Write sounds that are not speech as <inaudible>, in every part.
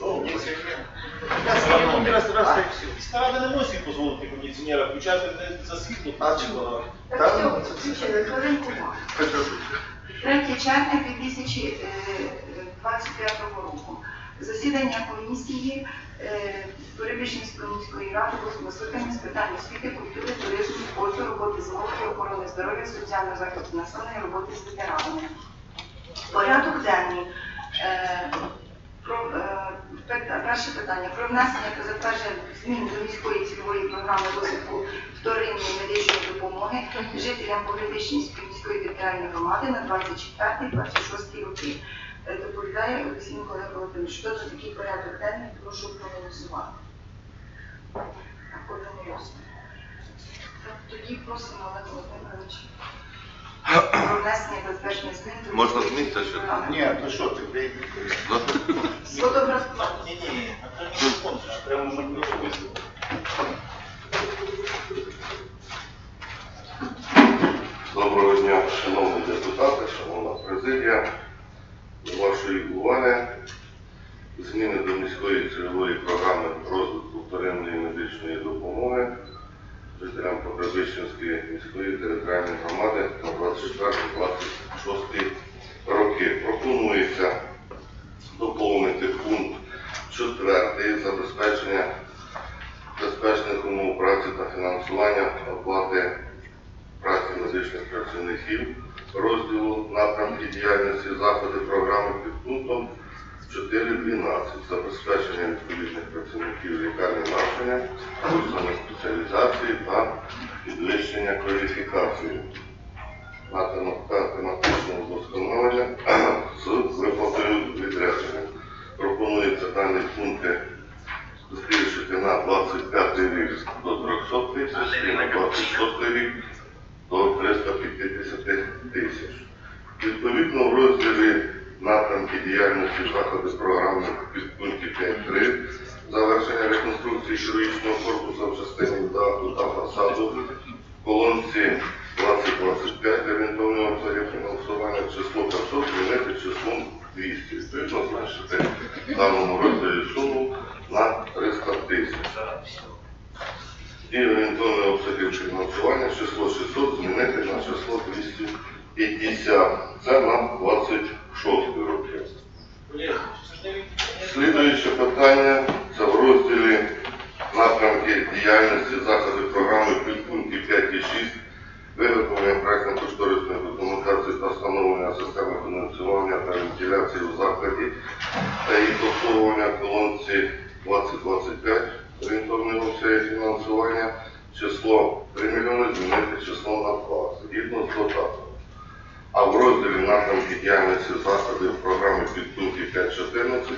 Ну, якщо є. Шановні. Раз, раз, А? так все. Міська рада не може дозволити кондиціонера включати не за світло. А чого? Так все, включили, хвилинку 3 червня 2025 року. Засідання комісії е, Перебіжницької міської ради восьмого з питань освіти, культури, туризму, спорту, роботи з молоддю, охорони здоров'я, соціального захисту населення, роботи з ветеранами. Порядок денний. Е, Про, е, перше питання про внесення та затвердження змін до міської цільової програми розвитку вторинної медичної допомоги жителям Погребищенської міської територіальної громади на 24-26 роки. Е, Доповідає Олексій Миколаїв Володимирович. Що за такий порядок денний? Прошу проголосувати. Тоді просимо Олег Володимирович про внесення затвердження змін до Можна місця ще? програми. Ні, то що ти? ти- Сфотографувати. Ні, ні, а то мікрофон, а треба щоб. Доброго дня, шановні депутати, шановна президія. До вашої уваги зміни до міської цільової програми розвитку вторинної медичної допомоги жителям міської територіальної громади на 24-26 роки. Пропонується доповнити пункт 4 забезпечення безпечних умов праці та фінансування оплати праці медичних працівників розділу напрямки діяльності заходи програми під пунктом 4.12 забезпечення відповідних працівників лікарні навчання, курсами спеціалізації та підвищення кваліфікації на тематичне вдосконалення з виплатою відрядження. Пропонується дані пункти збільшити на 25 рік до 300 тисяч і на 26 рік до 350 тисяч. Відповідно, в розділі напрямки діяльності заходи програми під пункті 5.3 завершення реконструкції хірургічного корпусу в частині даху та фасаду колонці 2025 орієнтовного обсягів фінансування число 500 змінити числом 200. Відповідно, зменшити в даному розділі суму на 300 тисяч. І орієнтовне обсяги фінансування число 600 змінити на число 250. Це на 26 роки. Колеги, це ж не від- Слідуюче питання це в розділі напрямки діяльності заходи програми під пункті 5 і 6 виготовлення проектно-кошторисної документації та встановлення системи фінансування та вентиляції у закладі та їх обслуговування колонці 2025 орієнтовної обсяги фінансування число 3 мільйони змінити число на 2 згідно з додатом. А в розділі напрямки діяльності заходів програми під пункті 5.14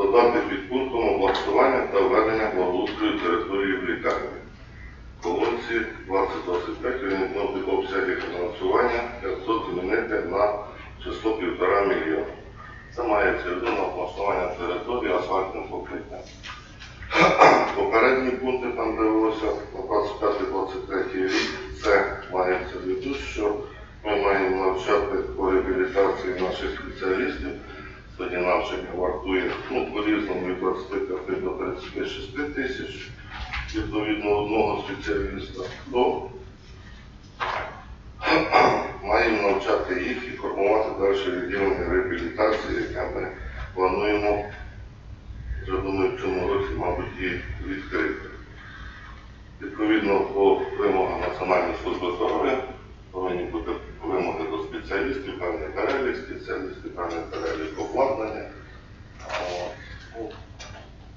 додати під пунктом облаштування та введення благоустрою території в лікарні. Колонці 2025 орієнтовних обсягів фінансування 500 змінити на число 1,5 мільйона. Це мається на облаштування території асфальтним покриттям. <clears throat> Попередні пункти там дивилося на 25-23 рік. Це мається в виду, що ми маємо навчати по реабілітації наших спеціалістів. Тоді навчання вартує ну, по-різному від 25 до 36 тисяч відповідно одного спеціаліста. То <clears throat> маємо навчати їх і формувати далі відділення реабілітації, яке ми плануємо вже думаю, в цьому році, мабуть, і відкрити. Відповідно, по вимогам Національної служби здоров'я повинні бути вимоги спеціалістів, певний перелік спеціалістів, певний перелік обладнання. А, ну,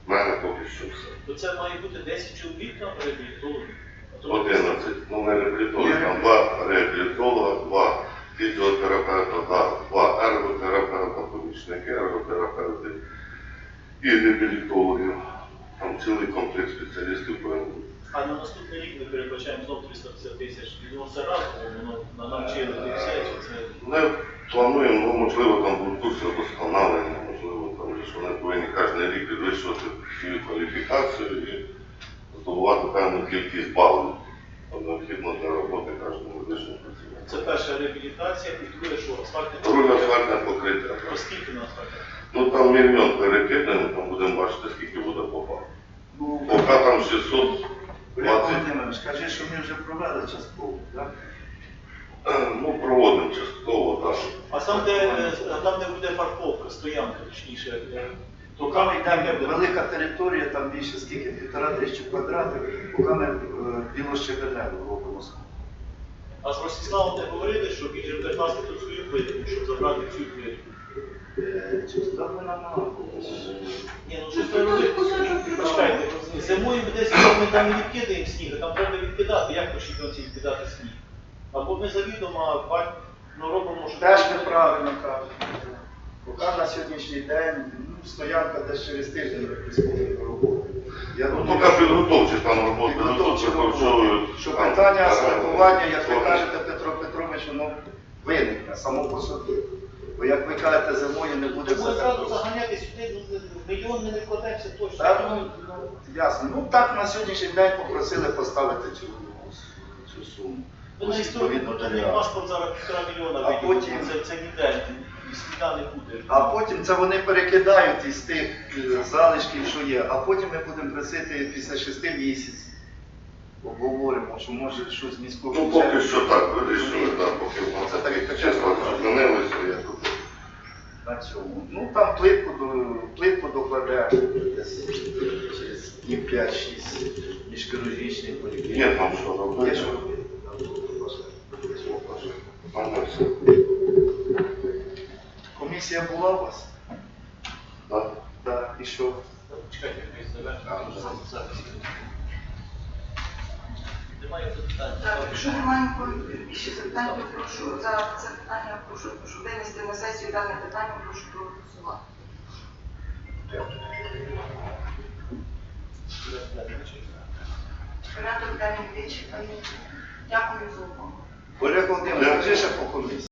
мене поки що все. То це має бути 10 чоловік на реабілітологів. 11. Ну, не реабілітолога, там два реабілітолога, два фізіотерапевта, два, два ерготерапевта, помічники ерготерапевти і реабілітологів. Там цілий комплекс спеціалістів повинен бути. А на наступний рік ми передбачаємо знов 350 тисяч. Воно все разом, воно на навчили і все, чи це Ми плануємо, ну, можливо, там будуть курси вдосконалення, можливо, там ж вони повинні кожен рік підвищувати свою кваліфікацію і здобувати певну кількість балів. Необхідно для роботи кожного медичного працівника. Це перша реабілітація, і друге, що асфальтне Друге асфальтне покриття. по скільки на асфальті? Ну там мільйон перекиданий, там будемо бачити, скільки буде попав. Ну, Поки там 620, Олег Володимирович, скажи, що ми вже провели частково, так? е, ну проводимо частково, так. А там, де, е, там, де буде парковка, стоянка, точніше, е, то Там там йде буде. велика територія, там більше скільки, півтора тисячі квадратів, поки ми е, білощебеневу робимо. А з Ростиславом не говорили, що він же буде класти тут свою плитку, щоб забрати цю плитку. Чи ми намагали? Ні, ну щось треба робити. Зимою ми десь ми там не відкидаємо сніг, а там треба відкидати. Як почнемо відкидати сніг? Або ми завідомо бать, ну, робимо, що Теж неправильно кажуть. Поки на сьогоднішній день ну, стоянка десь через тиждень приступить до роботи. Я Ну думаю, поки підготовчі там роботи, Підготовчі роботи. що питання асфальтування, як ви кажете, Петро Петрович, воно виникне само по собі. Бо як ви кажете, зимою не буде Тому зразу так. заганяти сюди, ну, мільйон ми не вкладемося точно. Так, ну, ну, ясно. Ну так на сьогоднішній день попросили поставити цю, цю суму. Ну, на історію Відповідно, культурний для- паспорт зараз півтора мільйона А виділено. потім- Це, це ніде, і сліда не буде. А потім це вони перекидають із тих е, залишків, що є, а потім ми будемо просити після шести місяців. Обговоримо, що може щось міського Ну поки що так, вирішили, так, поки в нас Це так, так, числа так. зупинилися, я тут. На цьому. Ну там плитку, до, плитку докладе десь через днів 5-6 міжкирургічний поліклінік. Є там що Є робити. що робити. Там не все. Комісія була у вас? Так. Так. І що? Чекайте, хай завершимо. Немає запитань. Так, якщо немає більше запитань, то прошу за це питання, прошу, прошу винести на сесію дане питання, прошу проголосувати. Порядок денний вичерпаний. Дякую за увагу. Порядок Володимирович, скажи ще по комісії.